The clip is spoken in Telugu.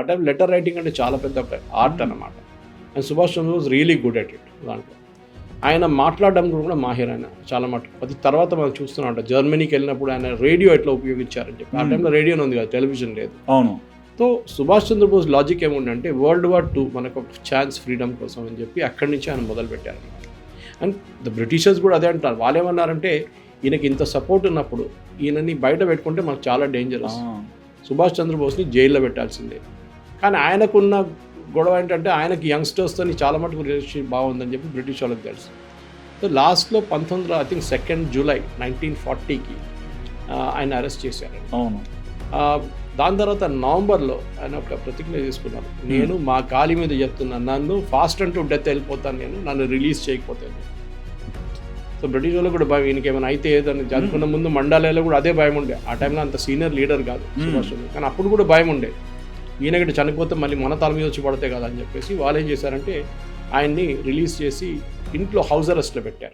ఆ టైం లెటర్ రైటింగ్ అంటే చాలా పెద్ద ఆర్ట్ అన్నమాట. And Subhash Chandra was really good at it దాంట్లో. ఆయన మాట్లాడడం కూడా మాహిర్ ఆయన చాలా మటుకు. అది తర్వాత మనం చూస్తున్నాం అంటే. జర్మనీకి వెళ్ళినప్పుడు ఆయన రేడియో ఎట్లా ఉపయోగించారని చెప్పి ఆ Hmm. టైంలో రేడియో ఉంది కదా టెలివిజన్ లేదు. అవును. సో సుభాష్ చంద్రబోస్ లాజిక్ ఏముండంటే వరల్డ్ వార్ టూ మనకు ఒక ఛాన్స్ ఫ్రీడమ్ కోసం అని చెప్పి అక్కడి నుంచి ఆయన మొదలు పెట్టారు అండ్ ద బ్రిటిషర్స్ కూడా అదే అంటారు. వాళ్ళు ఏమన్నారంటే ఈయనకి ఇంత సపోర్ట్ ఉన్నప్పుడు ఈయనని బయట పెట్టుకుంటే మనకు చాలా డేంజరస్ సుభాష్ చంద్రబోస్ని జైల్లో పెట్టాల్సిందే. కానీ ఆయనకున్న గొడవ ఏంటంటే ఆయనకి యంగ్స్టర్స్తో చాలా మటుకు రిలేషన్షిప్ బాగుందని చెప్పి బ్రిటిష్ వాళ్ళకి తెలుసు. సో లాస్ట్లో పంతొమ్మిది I think second July nineteen ఫార్టీకి ఆయన అరెస్ట్ చేశారు. అవును. దాని తర్వాత నవంబర్లో ఆయన ఒక ప్రతిజ్ఞ తీసుకున్నారు. నేను మా కాలి మీద చెప్తున్నాను నన్ను ఫాస్ట్ అంటూ డెత్ వెళ్ళిపోతాను నేను నన్ను రిలీజ్ చేయకపోతే. సో బ్రిటిష్ వాళ్ళు కూడా భయం ఈయనకి ఏమైనా అయితే ఏదని జరుపుకున్న ముందు మండాలలో కూడా అదే భయం ఉండే. ఆ టైంలో అంత సీనియర్ లీడర్ కాదు సుభాష్ చంద్ర. కానీ అప్పుడు కూడా భయం ఉండే. ఈయన చనిపోతే మళ్ళీ మన తల మీద వచ్చి పడతాయి కదా అని చెప్పేసి వాళ్ళు ఏం చేశారంటే ఆయన్ని రిలీజ్ చేసి ఇంట్లో హౌస్ అరెస్ట్లో పెట్టారు.